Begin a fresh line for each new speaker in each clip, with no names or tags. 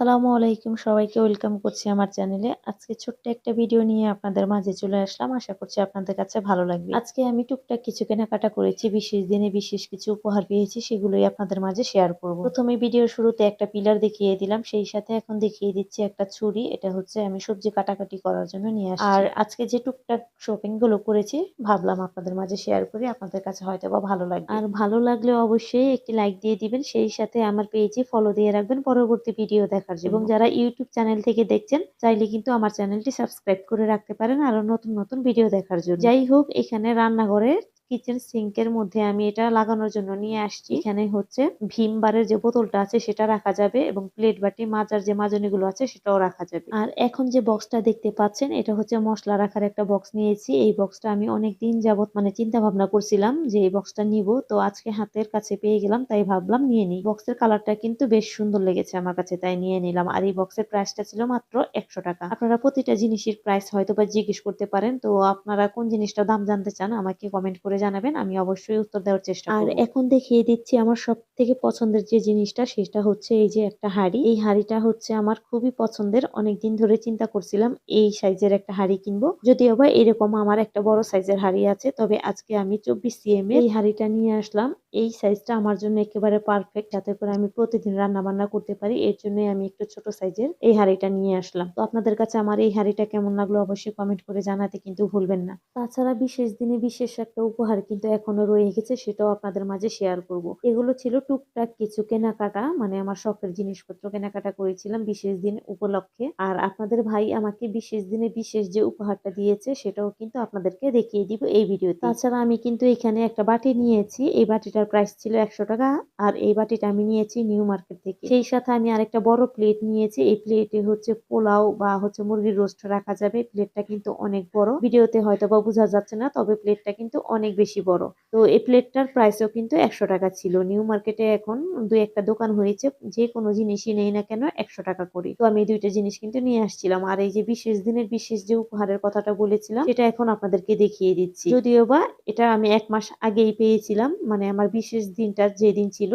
আসসালামু আলাইকুম সবাইকে, ওয়েলকাম করছি আমার চ্যানেলে। আজকে ছোট্ট একটা ভিডিও নিয়ে আপনাদের মাঝে চলে আসলাম। আশা করছি আপনাদের কাছে ভালো লাগবে। আজকে আমি টুকটাক কিছু কেনাকাটা করেছি, বিশেষ দিনে বিশেষ কিছু উপহার পেয়েছি, সেগুলোই আপনাদের মাঝে শেয়ার করব। প্রথমে ভিডিওর শুরুতে একটা পিলার দেখিয়ে দিলাম, সেই সাথে এখন দেখিয়ে দিচ্ছি একটা ছুরি। এটা হচ্ছে আমি সবজি কাটাকাটি করার জন্য নিয়ে আসছি। আর আজকে যে টুকটাক শপিংগুলো করেছি, ভাবলাম আপনাদের মাঝে শেয়ার করি, আপনাদের কাছে হয়তো বা ভালো লাগবে। আর ভালো লাগলে অবশ্যই একটি লাইক দিয়ে দিবেন, সেই সাথে আমার পেজে ফলো দিয়ে রাখবেন। পরবর্তী ভিডিও দেখার জন্য এবং যারা ইউটিউব চ্যানেল থেকে দেখছেন চাইলে কিন্তু আমার চ্যানেলটি সাবস্ক্রাইব করে রাখতে পারেন আরও নতুন নতুন ভিডিও দেখার জন্য। যাই হোক এখানে রান্নাঘরের কিচেন সিঙ্কের মধ্যে আমি এটা লাগানোর জন্য নিয়ে আসছি। এখানে হচ্ছে ভীম বারের যে বোতলটা আছে সেটা রাখা যাবে এবং প্লেট বাটি, মাজার যে মাজনিগুলো আছে সেটাও রাখা যাবে। আর এখন যে বক্সটা দেখতে পাচ্ছেন, এটা হচ্ছে মশলা রাখার একটা বক্স নিয়েছি। এই বক্সটা আমি অনেক দিন যাবত মানে চিন্তা ভাবনা করছিলাম যে এই বক্সটা নিব। তো আজকে হাতের কাছে পেয়ে গেলাম, তাই ভাবলাম নিয়ে নিই। বক্সের কালারটা কিন্তু বেশ সুন্দর লেগেছে আমার কাছে, তাই নিয়ে নিলাম। আর এই বক্সের প্রাইসটা ছিল মাত্র একশো টাকা। আপনারা প্রতিটা জিনিসের প্রাইস হয়তো বা জিজ্ঞেস করতে পারেন। তো আপনারা কোন জিনিসটা দাম জানতে চান, আমাকে কমেন্ট করে জানাবেন আমি অবশ্যই উত্তর দেওয়ার চেষ্টা আর এখন দেখিয়ে দিচ্ছি আমার সব থেকে পছন্দের যে জিনিসটা সেটা হচ্ছে এই যে একটা হাড়ি। এই হাড়িটা হচ্ছে আমার খুবই পছন্দের। অনেকদিন ধরে চিন্তা করছিলাম এই সাইজের একটা হাড়ি কিনবো। যদিও বা এরকম আমার একটা বড় সাইজের হাড়ি আছে তবে আজকে আমি চব্বিশ সিএম এর এই হাড়িটা নিয়ে আসলাম। এই সাইজটা আমার জন্য একেবারে পারফেক্ট যাতে করে আমি প্রতিদিন রান্না বান্না করতে পারি। এর জন্যই আমি একটু ছোট সাইজের এই হাড়িটা নিয়ে আসলাম। তো আপনাদের কাছে আমার এই হাড়িটা কেমন লাগল অবশ্যই কমেন্ট করে জানাতে কিন্তু ভুলবেন না। তাছাড়া বিশেষ দিনে বিশেষ একটা উপহার কিন্তু এখনও রয়ে গেছে, সেটাও আপনাদের মাঝে শেয়ার করব। এগুলো ছিল টুকটাক কিছু কেনাকাটা মানে আমার শখের জিনিসপত্র কেনাকাটা করেছিলাম বিশেষ দিন উপলক্ষে। আর আপনাদের ভাই আমাকে বিশেষ দিনে বিশেষ যে উপহারটা দিয়েছে, সেটাও কিন্তু আপনাদেরকে দেখিয়ে দিব এই ভিডিওতে তাছাড়া আমি কিন্তু এখানে একটা বাটি নিয়েছি। এই বাটিটার প্রাইস ছিল একশো টাকা। আর এই বাটিটা আমি নিয়েছি নিউ মার্কেট থেকে। সেই সাথে আমি আরেকটা বড় প্লেট নিয়েছি। এই প্লেটে হচ্ছে পোলাও বা হচ্ছে মুরগির রোস্ট রাখা যাবে। প্লেটটা কিন্তু অনেক বড়। ভিডিওতে হয়তো বা বোঝা যাচ্ছে না, তবে প্লেটটা কিন্তু অনেক বেশি বড়। তো এই প্লেটটার প্রাইসও কিন্তু একশো টাকা ছিল। নিউ মার্কেটে এখন দু একটা দোকান হয়েছে। যে কোনো জিনিসই নেই না কেন একশো টাকা করে। তো আমি দুইটা জিনিস কিন্তু নিয়ে আসছিলাম। আর এই যে বিশেষ দিনের বিশেষ যে উপহারের কথাটা বলেছিলাম, সেটা এখন আপনাদেরকে দেখিয়ে দিচ্ছি। যদিও বা এটা আমি এক মাস আগেই পেয়েছিলাম। মানে আমার বিশেষ দিনটা যেদিন ছিল,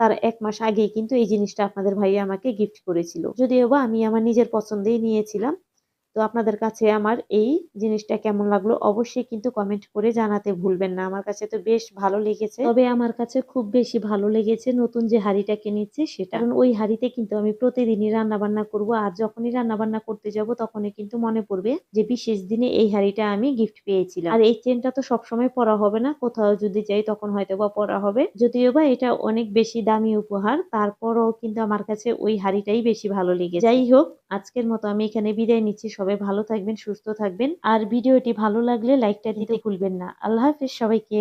তার এক মাস আগেই কিন্তু এই জিনিসটা আপনাদের ভাইয়া আমাকে গিফট করেছিল। যদিও বা আমি আমার নিজের পছন্দেই নিয়েছিলাম। তো আপনাদের কাছে আমার এই জিনিসটা কেমন লাগল অবশ্যই কিন্তু কমেন্ট করে জানাতে ভুলবেন না। আমার কাছে তো বেশ ভালো লেগেছে। তবে আমার কাছে খুব বেশি ভালো লেগেছে নতুন যে হাড়িটা কিনেছি সেটা। কারণ ওই হাড়িতে কিন্তু আমি প্রতিদিনই রান্না বান্না করব আর যখনই রান্না বান্না করতে যাব তখনই কিন্তু মনে পড়বে যে বিশেষ দিনে এই হাড়িটা আমি গিফট পেয়েছিলাম। আর এই চেনটা তো সবসময় পরা হবে না। কোথাও যদি যাই তখন হয়তো বা পরা হবে। যদিও বা এটা অনেক বেশি দামি উপহার, তারপরও কিন্তু আমার কাছে ওই হাড়িটাই বেশি ভালো লেগে যাই হোক, আজকের মতো আমি এখানে বিদায় নিচ্ছি সবাই ভালো থাকবেন সুস্থ থাকবেন। আর ভিডিওটি ভালো লাগলে লাইকটা দিতে ভুলবেন না। আল্লাহ হাফিজ সবাইকে।